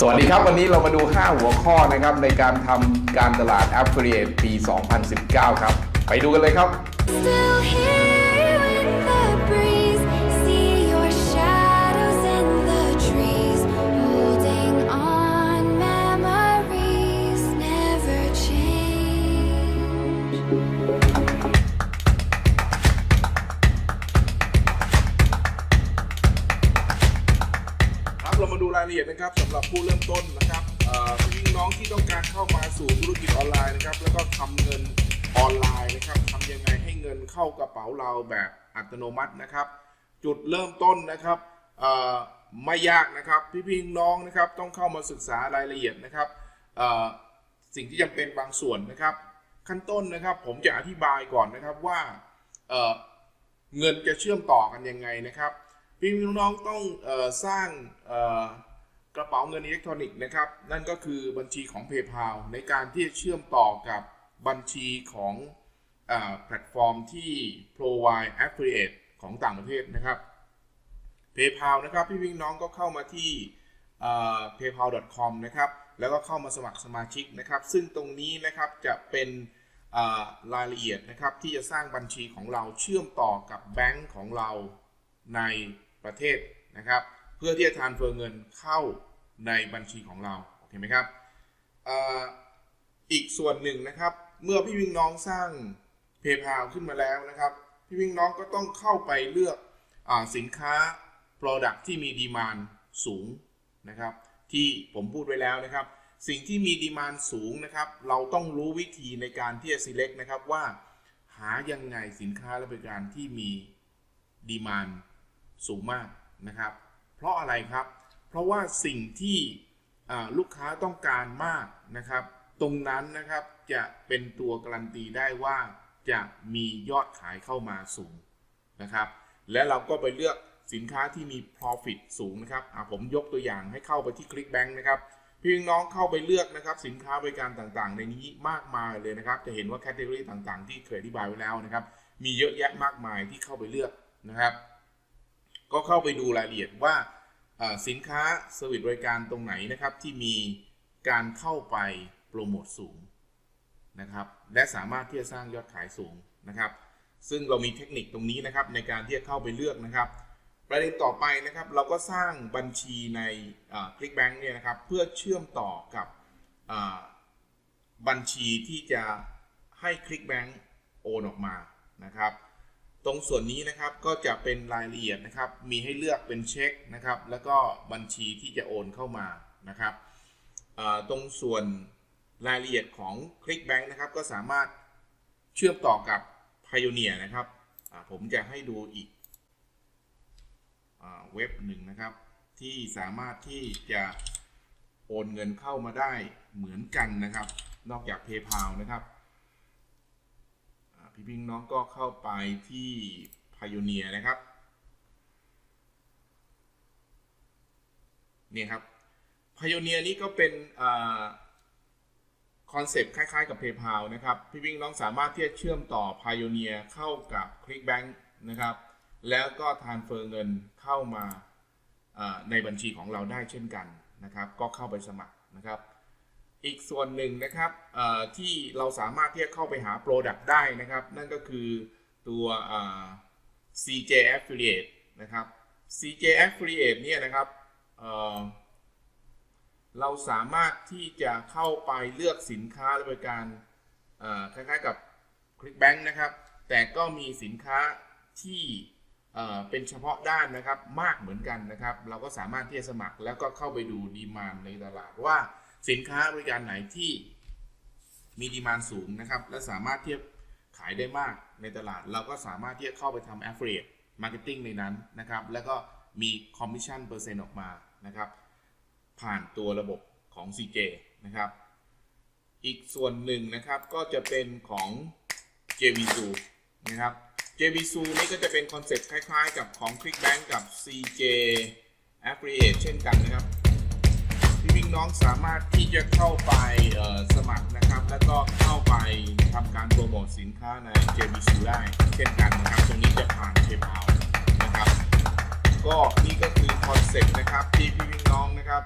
สวัสดีครับ วันนี้เรามาดู 5 หัวข้อนะครับ ในการทำการตลาด Affiliate ปี 2019 ครับ ไปดูกันเลยครับ รายละเอียดนะครับสำหรับผู้เริ่มต้นนะครับเอ่อพี่น้องที่ต้องการเข้ามาสู่ธุรกิจออนไลน์นะครับแล้วก็ทำเงินออนไลน์นะครับทำยังไงให้เงินเข้ากระเป๋าเราแบบอัตโนมัตินะครับ จุดเริ่มต้นนะครับไม่ยากนะครับพี่พี่น้องนะครับต้องเข้ามาศึกษารายละเอียดนะครับสิ่งที่จำเป็นบางส่วนนะครับ ขั้นต้นนะครับผมจะอธิบายก่อนนะครับว่าเงินจะเชื่อมต่อกันยังไงนะครับ พี่น้องต้องออสร้างกระเป๋าเงินอิเล็กทรอนิกส์นะครับ นั่นก็คือบัญชีของ PayPal ในการที่จะเชื่อมต่อกับบัญชีของอแพลตฟอร์มที่ provide affiliate ของต่างประเทศนะครับ PayPal นะครับ พี่พี่น้องก็เข้ามาที่ paypal.com นะครับ แล้วก็เข้ามาสมัครสมาชิกนะครับ ซึ่งตรงนี้นะครับจะเป็นรายละเอียดนะครับที่จะสร้างบัญชีของเราเชื่อมต่อกับแบงก์ของเราใน ประเทศนะครับ เพื่อที่จะทานเฟอร์เงินเข้าในบัญชีของเราโอเคไหมครับอ,อีกส่วนหนึ่งนะครับ เมื่อพี่วิ่งน้องสร้าง PayPal ขึ้นมาแล้วนะครับ พี่วิ่งน้องก็ต้องเข้าไปเลือกอสินค้า Product ที่มีดีมานสูงนะครับ ที่ผมพูดไว้แล้วนะครับ สิ่งที่มีดีมานสูงนะครับ เราต้องรู้วิธีในการที่จะ select นะครับว่า หายังไงสินค้าและบริการที่มีดีมาน สูงมากนะครับ เพราะอะไรครับ เพราะว่าสิ่งที่ลูกค้าต้องการมากนะครับ ตรงนั้นนะครับจะเป็นตัวการันตีได้ว่าจะมียอดขายเข้ามาสูงนะครับ และเราก็ไปเลือกสินค้าที่มี profit สูงนะครับผมยกตัวอย่างให้เข้าไปที่ Clickbank นะครับพี่น้องเข้าไปเลือกนะครับ สินค้าบริการต่างๆ ในนี้มากมายเลยนะครับ จะเห็นว่าแคตตา o r y ต่างๆ ที่เคยอธิบายไว้แล้วนะครับ มีเยอะแยะมากมายที่เข้าไปเลือกนะครับ ก็เข้าไปดูรายละเอียดว่าสินค้าเซอร์วิสบริการตรงไหนนะครับ ที่มีการเข้าไปโปรโมทสูงนะครับและสามารถที่จะสร้างยอดขายสูงนะครับ ซึ่งเรามีเทคนิคตรงนี้นะครับในการที่จะเข้าไปเลือกนะครับ ประเด็นต่อไปนะครับเราก็สร้างบัญชีในคลิกแบงค์เนี่ยนะครับเพื่อเชื่อมต่อกับบัญชีที่จะให้คลิกแบงค์โอนออกมานะครับ ตรงส่วนนี้นะครับก็จะเป็นรายละเอียดนะครับ มีให้เลือกเป็นเช็คนะครับ แล้วก็บัญชีที่จะโอนเข้ามานะครับตรงส่วนรายละเอียดของ ClickBank นะครับ ก็สามารถเชื่อมต่อกับ Pioneer นะครับผมจะให้ดูอีกเว็บหนึ่งนะครับ ที่สามารถที่จะโอนเงินเข้ามาได้เหมือนกันนะครับ นอกจาก PayPal นะครับ พี่พิงน้องก็เข้าไปที่ Pioneer นะครับ นี่ครับ Pioneer นี้ก็เป็นคอนเซปต์คล้าย ๆ กับ PayPal นะครับ พี่พิงน้องสามารถที่จะเชื่อมต่อ Pioneer เข้ากับ ClickBank นะครับ แล้วก็ทานเฟอร์เงินเข้ามาอ่าในบัญชีของเราได้เช่นกันนะครับ ก็เข้าไปสมัครนะครับ อีกส่วนหนึ่งนะครับที่เราสามารถที่จะเข้าไปหา Product ได้นะครับ นั่นก็คือตัว CJ Affiliate นะครับ CJ Affiliate เนี่ยนะครับเเราสามารถที่จะเข้าไปเลือกสินค้าและบริการคล้ายๆกับ ClickBank นะครับ แต่ก็มีสินค้าที่เอ่อเป็นเฉพาะด้านนะครับมากเหมือนกันนะครับ เราก็สามารถที่จะสมัครแล้วก็เข้าไปดูดีมานในตลาดว่า สินค้าบริการไหนที่มีดีมานสูงนะครับ และสามารถเที่จะขายได้มากในตลาด เราก็สามารถที่จะเข้าไปทำ affiliate marketing ในนั้นนะครับ แล้วก็มี commission เปอร์เซ็นต์ออกมานะครับ ผ่านตัวระบบของ CJ นะครับ อีกส่วนหนึ่งนะครับก็จะเป็นของ JVZoo นะครับ JVZoo นี่ก็จะเป็นคอนเซ็ปต์คล้ายๆ กับของ ClickBank กับ CJ Affiliate เช่นกันนะครับ พี่วิ่งน้องสามารถที่จะเข้าไปสมัครนะครับ แล้วก็เข้าไปทำการโปรโมทสินค้าใน JVC ได้เช่นกันนะครับ ตรงนี้จะผ่าน PayPal นะครับ ก็นี่ก็คือคอนเซ็ปต์นะครับที่พี่วิ่งน้องนะครับ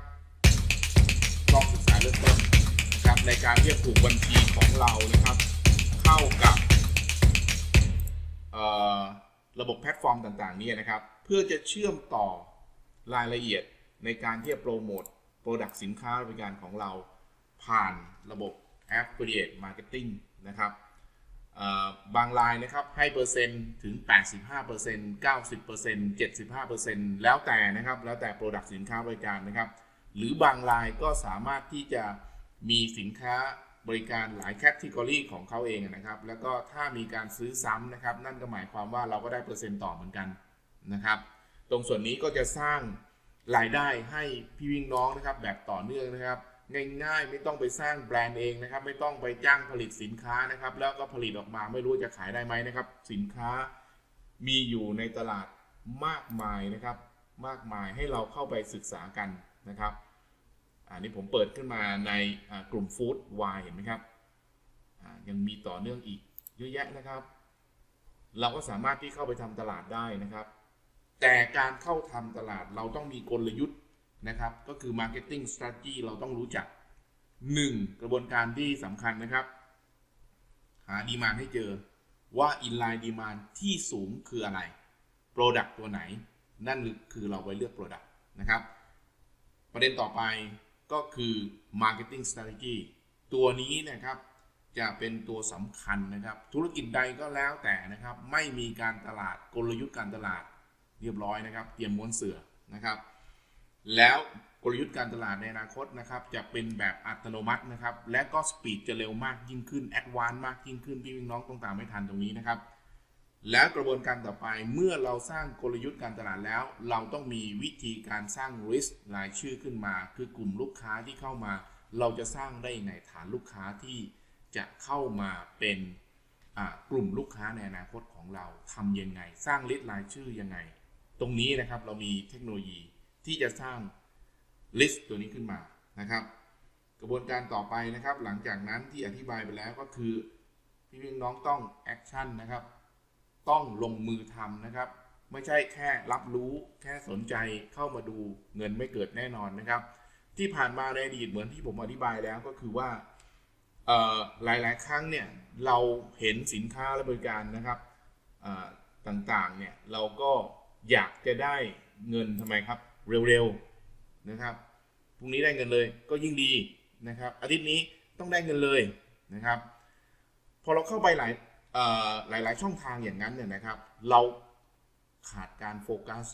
ลองศึกษาเริ่มต้นครับในการที่จะผูกบัญชีของเรานะครับ เข้ากับระบบแพลตฟอร์มต่างๆนี่นะครับ เพื่อจะเชื่อมต่อรายละเอียดในการที่จะโปรโมท โปรดักต์สินค้าบริการของเราผ่านระบบ Affiliate Marketing นะครับบางรายนะครับให้เปอร์เซ็นต์ถึง 85% 90% 75%แล้วแต่นะครับ แล้วแต่โปรดักต์สินค้าบริการนะครับ หรือบางรายก็สามารถที่จะมีสินค้าบริการหลายแคตตากรีของเขาเองนะครับ แล้วก็ถ้ามีการซื้อซ้ำนะครับ นั่นก็หมายความว่าเราก็ได้เปอร์เซ็นต์ต่อเหมือนกันนะครับ ตรงส่วนนี้ก็จะสร้าง รายได้ให้พี่วิ่งน้องนะครับแบบต่อเนื่องนะครับ ง่ายๆ ไม่ต้องไปสร้างแบรนด์เองนะครับ ไม่ต้องไปจ้างผลิตสินค้านะครับ แล้วก็ผลิตออกมาไม่รู้จะขายได้ไหมนะครับ สินค้ามีอยู่ในตลาดมากมายนะครับ มากมายให้เราเข้าไปศึกษากันนะครับอันนี้ผมเปิดขึ้นมาในกลุ่มฟู้ดวายเห็นไหมครับยังมีต่อเนื่องอีกเยอะแยะนะครับ เราก็สามารถที่เข้าไปทำตลาดได้นะครับ แต่การเข้าทำตลาดเราต้องมีกลยุทธ์นะครับ ก็คือ Marketing Strategy เราต้องรู้จัก 1. กระบวนการที่สำคัญนะครับ หาดีมานให้เจอว่า inline demand ที่สูงคืออะไร Product ตัวไหน นั่นคือเราไว้เลือก Product นะครับ ประเด็นต่อไปก็คือ Marketing Strategy ตัวนี้นะครับจะเป็นตัวสำคัญนะครับ ธุรกิจใดก็แล้วแต่นะครับ ไม่มีการตลาดกลยุทธ์การตลาด เรียบร้อยนะครับ เตรียมม้วนเสือนะครับ แล้วกลยุทธ์การตลาดในอนาคตนะครับจะเป็นแบบอัตโนมัตินะครับ และก็สปีดจะเร็วมากยิ่งขึ้นแอดวานซ์มากยิ่งขึ้นพี่น้องต้องตามไม่ทันตรงนี้นะครับ แล้วกระบวนการต่อไปเมื่อเราสร้างกลยุทธ์การตลาดแล้ว เราต้องมีวิธีการสร้าง list รายชื่อขึ้นมา คือกลุ่มลูกค้าที่เข้ามา เราจะสร้างได้ยังไงฐานลูกค้าที่จะเข้ามาเป็นกลุ่มลูกค้าในอนาคตของเราทำยังไง สร้างลิสต์รายชื่อยังไง ตรงนี้นะครับเรามีเทคโนโลยีที่จะสร้างลิสต์ตัวนี้ขึ้นมานะครับ กระบวนการต่อไปนะครับ หลังจากนั้นที่อธิบายไปแล้วก็คือพี่พี่น้องต้องแอคชั่นนะครับ ต้องลงมือทำนะครับ ไม่ใช่แค่รับรู้แค่สนใจเข้ามาดูเงินไม่เกิดแน่นอนนะครับ ที่ผ่านมาในอดีตเหมือนที่ผมอธิบายแล้วก็คือว่าเอ่อหลายครั้งเนี่ยเราเห็นสินค้าและบริการนะครับต่างๆเนี่ยเราก็ อยากจะได้เงินทำไมครับ เร็วๆนะครับพรุ่งนี้ได้เงินเลยก็ยิ่งดีนะครับอาทิตย์นี้ต้องได้เงินเลยนะครับ พอเราเข้าไปหลายเอ่อหลายๆช่องทางอย่างนั้นเนี่ยนะครับ เราขาดการโฟกัส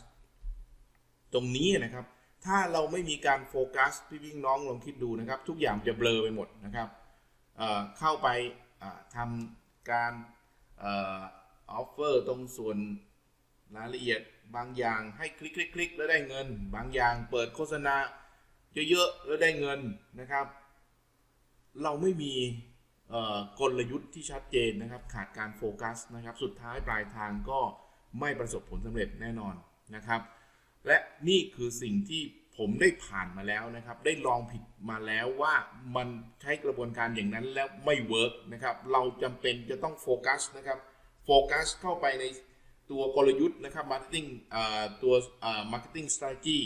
ตรงนี้นะครับ ถ้าเราไม่มีการโฟกัสพี่วิ่งน้องลองคิดดูนะครับ ทุกอย่างจะเบลอไปหมดนะครับเเข้าไปทำการออฟเฟอร์ตรงส่วนรายละเอียด บางอย่างให้คลิกคลิกคลิกแล้วได้เงิน บางอย่างเปิดโฆษณาเยอะๆแล้วได้เงินนะครับ เราไม่มีกลยุทธ์ที่ชัดเจนนะครับ ขาดการโฟกัสนะครับ สุดท้ายปลายทางก็ไม่ประสบผลสำเร็จแน่นอนนะครับ และนี่คือสิ่งที่ผมได้ผ่านมาแล้วนะครับ ได้ลองผิดมาแล้วว่ามันใช้กระบวนการอย่างนั้นแล้วไม่เวิร์กนะครับ เราจำเป็นจะต้องโฟกัสนะครับ โฟกัสเข้าไปใน ตัวกลยุทธ์นะครับ marketing เอ่อตัวเอ่อ marketing strategy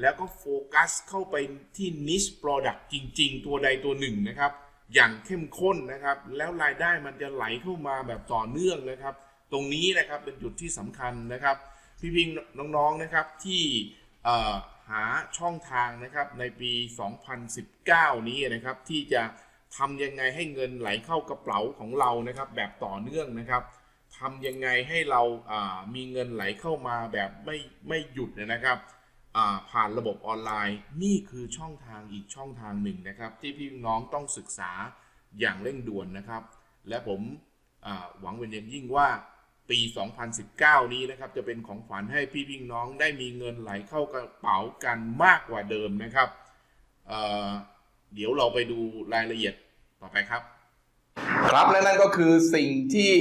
แล้วก็โฟกัสเข้าไปที่ niche product จริง ๆ ตัวใดตัวหนึ่งนะครับ อย่างเข้มข้นนะครับ แล้วรายได้มันจะไหลเข้ามาแบบต่อเนื่องนะครับ ตรงนี้นะครับเป็นจุดที่สำคัญนะครับ พี่พิงน้องๆนะครับที่หาช่องทางนะครับในปี 2019 นี้นะครับที่จะทำยังไงให้เงินไหลเข้ากระเป๋าของเรานะครับ แบบต่อเนื่องนะครับ ทำยังไงให้เรามีเงินไหลเข้ามาแบบไม่ไม่หยุดนะครับผ่านระบบออนไลน์ นี่คือช่องทางอีกช่องทางหนึ่งนะครับ ที่พี่น้องต้องศึกษาอย่างเร่งด่วนนะครับ และผมหวังเป็นอย่างยิ่งว่าปี 2019 นี้นะครับ จะเป็นของขวัญให้พี่พี่น้องได้มีเงินไหลเข้ากระเป๋ากันมากกว่าเดิมนะครับเเดี๋ยวเราไปดูรายละเอียดต่อไปครับ ครับและนั่นก็คือสิ่งที่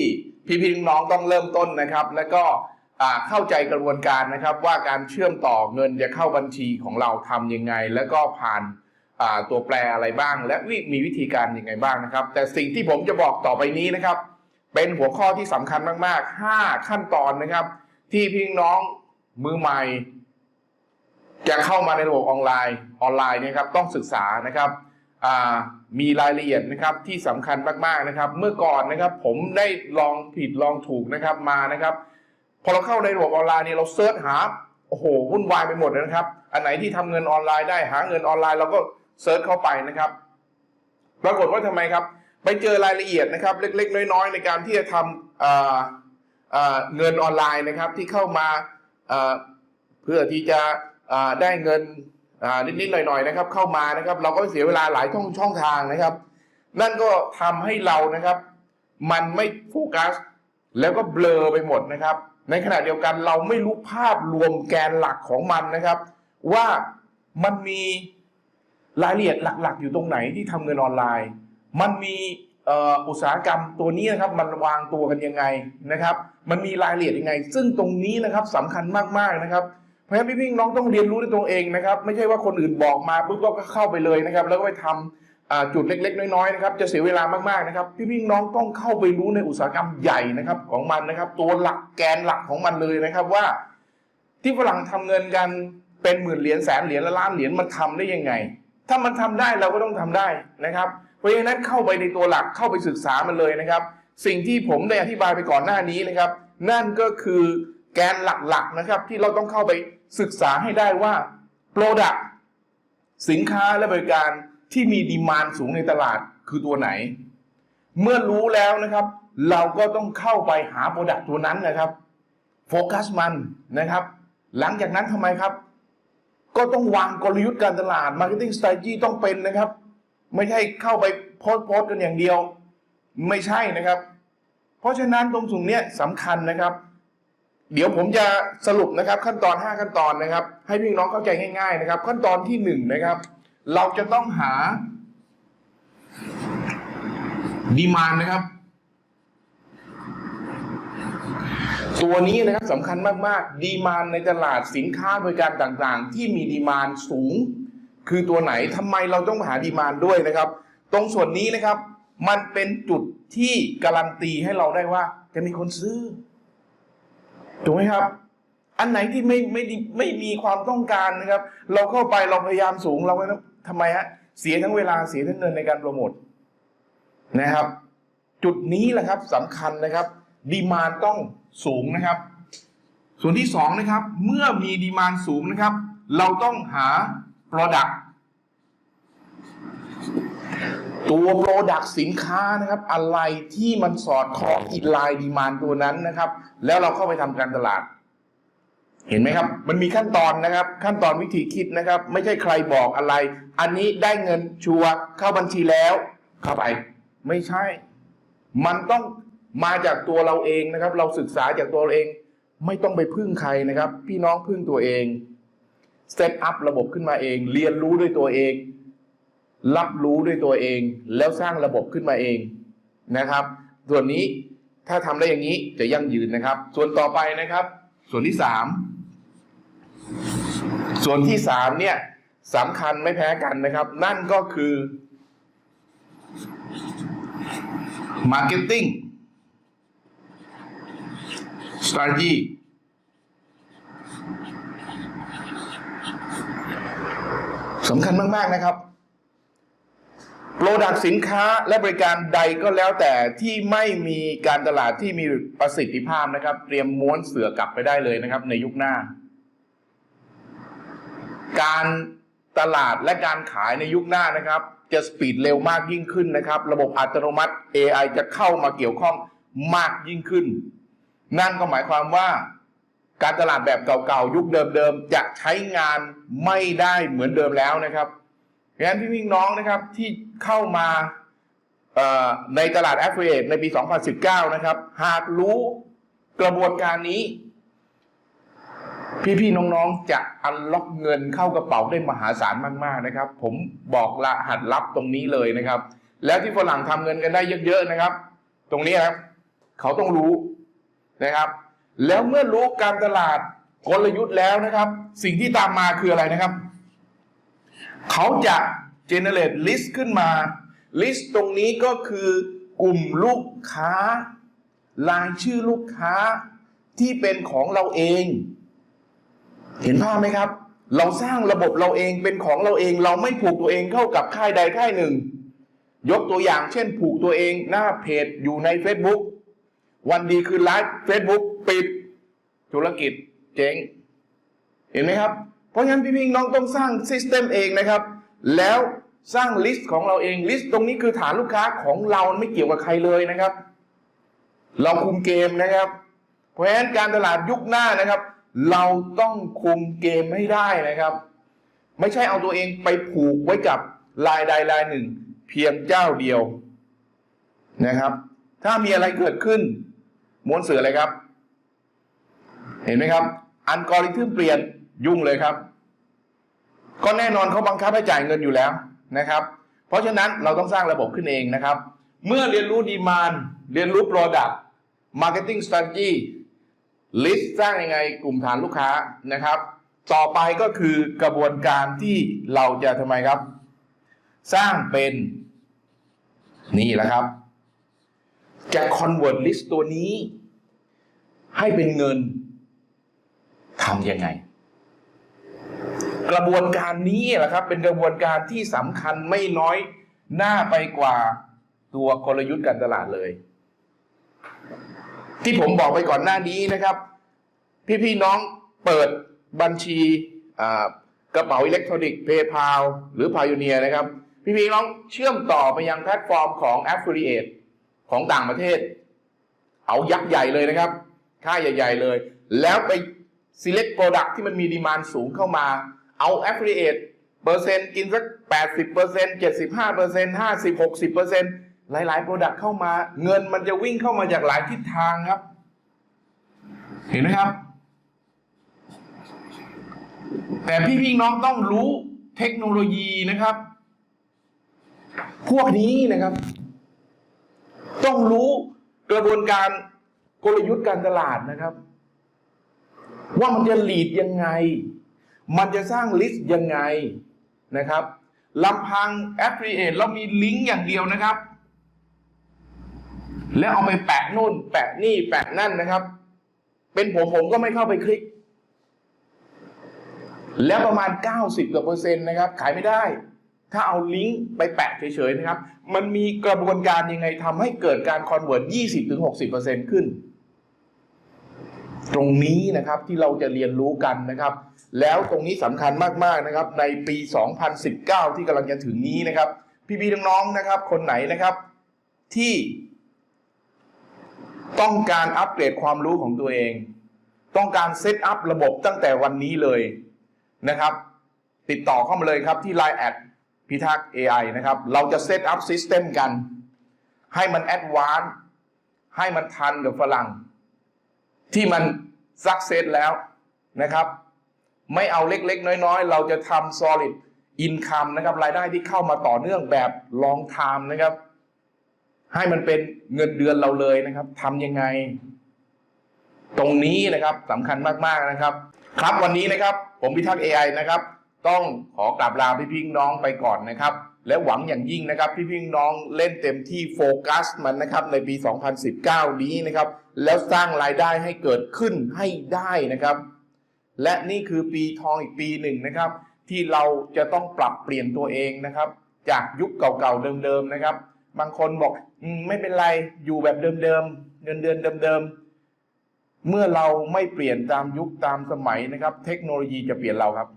พี่พี่น้องต้องเริ่มต้นนะครับ แล้วก็เข้าใจกระบวนการนะครับว่าการเชื่อมต่อเงินจะเข้าบัญชีของเราทำยังไง แล้วก็ผ่านตัวแปรอะไรบ้าง และมีวิธีการยังไงบ้างนะครับ แต่สิ่งที่ผมจะบอกต่อไปนี้นะครับ เป็นหัวข้อที่สำคัญมากๆ 5 ขั้นตอนนะครับ ที่พี่น้องมือใหม่ จะเข้ามาในระบบออนไลน์ออนไลน์นะครับต้องศึกษานะครับ มีรายละเอียดนะครับที่สำคัญมากๆนะครับ เมื่อก่อนนะครับผมได้ลองผิดลองถูกนะครับมานะครับ พอเราเข้าในระบบออนไลน์เนี่ยเราเซิร์ชหาโอ้โหวุ่นวายไปหมดเลยนะครับ อันไหนที่ทำเงินออนไลน์ได้หาเงินออนไลน์เราก็เซิร์ชเข้าไปนะครับ ปรากฏว่าทำไมครับ ไปเจอรายละเอียดนะครับ เล็ก ๆ น้อยๆในการที่จะทำเงินออนไลน์นะครับที่เข้ามาเพื่อที่จะได้เงิน นิดๆหน่อยๆนะครับเข้ามานะครับ เราก็เสียเวลาหลายช่องช่องทางนะครับ นั่นก็ทำให้เรานะครับ มันไม่โฟกัส แล้วก็เบลอไปหมดนะครับ ในขณะเดียวกันเราไม่รู้ภาพรวมแกนหลักของมันนะครับ ว่ามันมีรายละเอียดหลักๆ อยู่ตรงไหนที่ทำเงินออนไลน์ มันมีอุตสาหกรรมตัวนี้นะครับมันวางตัวกันยังไงนะครับ มันมีรายละเอียดยังไง ซึ่งตรงนี้นะครับสำคัญมากๆนะครับ ราะฉะนั้นพี่น้องต้องเรียนรู้ด้วยตัวเองนะครับ ไม่ใช่ว่าคนอื่นบอกมาปุ๊บก็เข้าไปเลยนะครับ แล้วก็ไปทำอ่าจุดเล็กๆ น้อยๆนะครับจะเสียเวลามากๆนะครับ พี่ๆน้องต้องเข้าไปรู้ในอุตสาหกรรมใหญ่นะครับของมันนะครับ ตัวหลักแกนหลักของมันเลยนะครับว่า ที่ฝรั่งทำเงินกันเป็นหมื่นเหรียญแสนเหรียญและล้านเหรียญมันทำได้ยังไง ถ้ามันทำได้เราก็ต้องทำได้นะครับ เพราะฉะนั้นเข้าไปในตัวหลักเข้าไปศึกษามันเลยนะครับ สิ่งที่ผมได้อธิบายไปก่อนหน้านี้นะครับ นั่นก็คือแกนหลักๆนะครับ ที่เราต้องเข้าไป ศึกษาให้ได้ว่า Product สินค้าและบริการที่มีดีมานสูงในตลาดคือตัวไหน เมื่อรู้แล้วนะครับ เราก็ต้องเข้าไปหา Product ตัวนั้นนะครับโฟกัสมันนะครับ หลังจากนั้นทำไมครับ ก็ต้องวางกลยุทธ์การตลาด Marketing Strategy ต้องเป็นนะครับ ไม่ใช่เข้าไปโพสต์โพสต์กันอย่างเดียว ไม่ใช่นะครับ เพราะฉะนั้นตรงส่วนนี้สำคัญนะครับ เดี๋ยวผมจะสรุปนะครับขั้นตอน 5 ขั้นตอนนะครับ ให้พี่น้องเข้าใจง่ายๆนะครับ ขั้นตอนที่1นะครับ เราจะต้องหาดีมานนะครับ ตัวนี้นะครับสำคัญมากๆดีมานในตลาดสินค้าบริการต่างๆ ที่มีดีมานสูง คือตัวไหนทำไมเราต้องหาดีมานด้วยนะครับ ตรงส่วนนี้นะครับ มันเป็นจุดที่การันตีให้เราได้ว่าจะมีคนซื้อ ถูกไหมครับ อันไหนที่ไม่ไม่ไม่มีความต้องการนะครับ เราเข้าไปเราพยายามสูงเราก็ทำไมฮะเสียทั้งเวลาเสียทั้งเงินในการโปรโมทนะครับ จุดนี้แหละครับสำคัญนะครับ ดีมานต้องสูงนะครับ ส่วนที่สองนะครับ เมื่อมีดีมานสูงนะครับ เราต้องหา Product ตัว Product สินค้านะครับ อะไรที่มันสอดคล้องอินไลน์ดีมานตัวนั้นนะครับ แล้วเราเข้าไปทำการตลาด เห็นไหมครับ มันมีขั้นตอนนะครับ ขั้นตอนวิธีคิดนะครับ ไม่ใช่ใครบอกอะไร อันนี้ได้เงินชัวร์เข้าบัญชีแล้ว เข้าไป ไม่ใช่ มันต้องมาจากตัวเราเองนะครับ เราศึกษาจากตัวเราเอง ไม่ต้องไปพึ่งใครนะครับ พี่น้องพึ่งตัวเองเซตอัพระบบขึ้นมาเอง เรียนรู้ด้วยตัวเอง รับรู้ด้วยตัวเอง แล้วสร้างระบบขึ้นมาเองนะครับ ส่วนนี้ถ้าทำได้อย่างนี้จะยั่งยืนนะครับ ส่วนต่อไปนะครับ ส่วนที่สามส่วนที่สามเนี่ยสำคัญไม่แพ้กันนะครับ นั่นก็คือ Marketing Strategy สำคัญมาก ๆ นะครับ โปรดักสินค้าและบริการใดก็แล้วแต่ที่ไม่มีการตลาดที่มีประสิทธิภาพนะครับ เตรียมม้วนเสือกลับไปได้เลยนะครับ ในยุคหน้า การตลาดและการขายในยุคหน้านะครับ จะสปีดเร็วมากยิ่งขึ้นนะครับ ระบบอัตโนมัติ AI จะเข้ามาเกี่ยวข้องมากยิ่งขึ้น นั่นก็หมายความว่า การตลาดแบบเก่าๆยุคเดิมๆจะใช้งานไม่ได้เหมือนเดิมแล้วนะครับ เพราะฉะนั้นพี่พี่น้องนะครับที่เข้ามาในตลาด Affiliate ในปี 2019 นะครับ หากรู้กระบวนการนี้ พี่ๆน้องๆจะอันล็อกเงินเข้ากระเป๋าได้มหาศาลมากๆนะครับ ผมบอกรหัสลับตรงนี้เลยนะครับ แล้วที่ฝรั่งทำเงินกันได้เยอะๆนะครับ ตรงนี้ครับ เขาต้องรู้นะครับ แล้วเมื่อรู้การตลาดกลยุทธ์แล้วนะครับ สิ่งที่ตามมาคืออะไรนะครับ เขาจะ generate list ขึ้นมา list ตรงนี้ก็คือกลุ่มลูกค้า รายชื่อลูกค้าที่เป็นของเราเอง เห็นภาพไหมครับ เราสร้างระบบเราเองเป็นของเราเอง เราไม่ผูกตัวเองเข้ากับค่ายใดค่ายหนึ่ง ยกตัวอย่างเช่น ผูกตัวเองหน้าเพจอยู่ใน Facebook วันดีคือไลฟ์ Facebook ปิด ธุรกิจเจ๊ง เห็นไหมครับ เพราะฉะนั้นพี่พิงน้องต้องสร้างซิสเต็มเองนะครับ แล้วสร้างลิสต์ของเราเองลิสต์ตรงนี้คือฐานลูกค้าของเราไม่เกี่ยวกับใครเลยนะครับ เราคุมเกมนะครับ เพราะฉะนั้นการตลาดยุคหน้านะครับ เราต้องคุมเกมให้ได้นะครับ ไม่ใช่เอาตัวเองไปผูกไว้กับรายใดรายหนึ่ง เพียงเจ้าเดียวนะครับ ถ้ามีอะไรเกิดขึ้นม้วนเสืออะไรครับ เห็นไหมครับ อัลกอริทึมเปลี่ยน ยุ่งเลยครับ ก็แน่นอนเขาบังคับให้จ่ายเงินอยู่แล้วนะครับ เพราะฉะนั้นเราต้องสร้างระบบขึ้นเองนะครับ เมื่อเรียนรู้ดีมานเรียนรู้ Product Marketing Strategy ลิสต์สร้างยังไงกลุ่มฐานลูกค้านะครับ ต่อไปก็คือกระบวนการที่เราจะทำไมครับ สร้างเป็นนี่แหละครับ จะ convert list ตัวนี้ ให้เป็นเงินทำยังไง กระบวนการนี้แหละครับ เป็นกระบวนการที่สำคัญไม่น้อยหน้าไปกว่าตัวกลยุทธ์การตลาดเลย ที่ผมบอกไปก่อนหน้านี้นะครับ พี่ๆน้องเปิดบัญชีกระเป๋าอิเล็กทรอนิกส์เพย์พาหรือพา o เนียนะครับ พี่ๆน้องเชื่อมต่อไปยังแพลตฟอร์มของ Affiliate ของต่างประเทศ เอายักษ์ใหญ่เลยนะครับ ค่าใหญ่ ๆเลย แล้วไป select product ที่มันมีดีมานสูงเข้ามา เอา affiliate เปอร์เซ็นต์กินสัก 80เปอร์เซ็นต์75เปอร์เซ็นต์50 60เปอร์เซ็นต์หลายๆ product เข้ามา เงินมันจะวิ่งเข้ามาจากหลายทิศทางครับ เห็นไหมครับ แต่พี่พี่น้องต้องรู้เทคโนโลยีนะครับ พวกนี้นะครับ ต้องรู้กระบวนการกลยุทธ์การตลาดนะครับ ว่ามันจะหลีดยังไง มันจะสร้างลิสต์ยังไงนะครับลำพัง Affiliate เรามีลิงก์อย่างเดียวนะครับ แล้วเอาไปแปะนู่น แปะนี่แปะนั่นนะครับ เป็นผมผมก็ไม่เข้าไปคลิก แล้วประมาณ 90กว่าเปอร์เซ็นต์นะครับ ขายไม่ได้ ถ้าเอาลิงก์ไปแปะเฉยๆนะครับ มันมีกระบวนการยังไงทำให้เกิดการคอนเวิร์ต20-60%ขึ้น ตรงนี้นะครับที่เราจะเรียนรู้กันนะครับ แล้วตรงนี้สำคัญมากๆนะครับ ในปี 2019 ที่กำลังจะถึงนี้นะครับ พี่ๆน้องๆนะครับ คนไหนนะครับที่ต้องการอัปเกรดความรู้ของตัวเอง ต้องการเซตอัพระบบตั้งแต่วันนี้เลยนะครับ ติดต่อเข้ามาเลยครับที่ Line แอดพิทักษ์ AI นะครับ เราจะเซตอัพซิสเต็มกัน ให้มันแอดวานซ์ให้มันทันกับฝรั่ง ที่มันซักเซสแล้วนะครับ ไม่เอาเล็ก ๆ น้อย ๆ เราจะทำ solid income นะครับรายได้ที่เข้ามาต่อเนื่องแบบ long time นะครับ ให้มันเป็นเงินเดือนเราเลยนะครับทำยังไง ตรงนี้นะครับสำคัญมากๆนะครับ ครับวันนี้นะครับ ผมพิทักษ์ AI นะครับ ต้องขอกราบลาพี่พี่น้องไปก่อนนะครับ และหวังอย่างยิ่งนะครับ พี่พี่น้องเล่นเต็มที่โฟกัสมันนะครับในปี 2019 นี้นะครับ แล้วสร้างรายได้ให้เกิดขึ้นให้ได้นะครับ และนี่คือปีทองอีกปีหนึ่งนะครับ ที่เราจะต้องปรับเปลี่ยนตัวเองนะครับ จากยุคเก่าๆเดิมๆนะครับ บางคนบอกอมไม่เป็นไรอยู่แบบเดิมๆเงินเดือนเดิมๆเมื่อเราไม่เปลี่ยนตามยุคตามสมัยนะครับ เทคโนโลยีจะเปลี่ยนเราครับ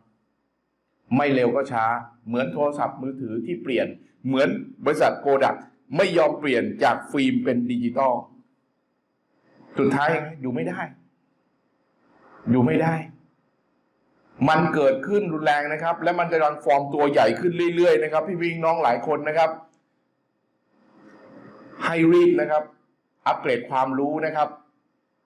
ไม่เร็วก็ช้า เหมือนโทรศัพท์มือถือที่เปลี่ยน เหมือนบริษัทโกดักไม่ยอมเปลี่ยนจากฟิล์มเป็นดิจิตอลสุดท้ายอยู่ไม่ได้ อยู่ไม่ได้ มันเกิดขึ้นรุนแรงนะครับ และมันกำลังฟอร์มตัวใหญ่ขึ้นเรื่อยๆนะครับ พี่วิ่งน้องหลายคนนะครับ ให้รีบนะครับ อัปเกรดความรู้นะครับ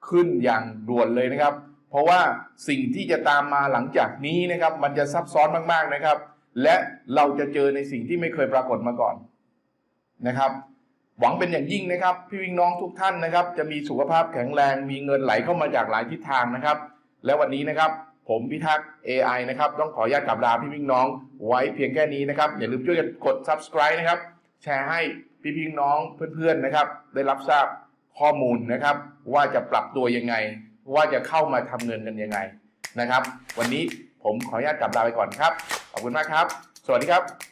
ขึ้นอย่างด่วนเลยนะครับ เพราะว่าสิ่งที่จะตามมาหลังจากนี้นะครับ มันจะซับซ้อนมากๆนะครับ และเราจะเจอในสิ่งที่ไม่เคยปรากฏมาก่อนนะครับ หวังเป็นอย่างยิ่งนะครับ พี่วิ่งน้องทุกท่านนะครับ จะมีสุขภาพแข็งแรงมีเงินไหลเข้ามาจากหลายทิศทางนะครับ และวันนี้นะครับ ผมพิทักษ์ AI นะครับ ต้องขออนุญาตกลับลาพี่วิ่งน้องไว้เพียงแค่นี้นะครับ อย่าลืมช่วยกันกด subscribe นะครับ แชร์ให้พี่พี่น้องเพื่อนๆนะครับ ได้รับทราบข้อมูลนะครับ ว่าจะปรับตัวยังไง ว่าจะเข้ามาทำเงินกันยังไงนะครับ วันนี้ผมขออนุญาตกลับลาไปก่อนครับ ขอบคุณมากครับ สวัสดีครับ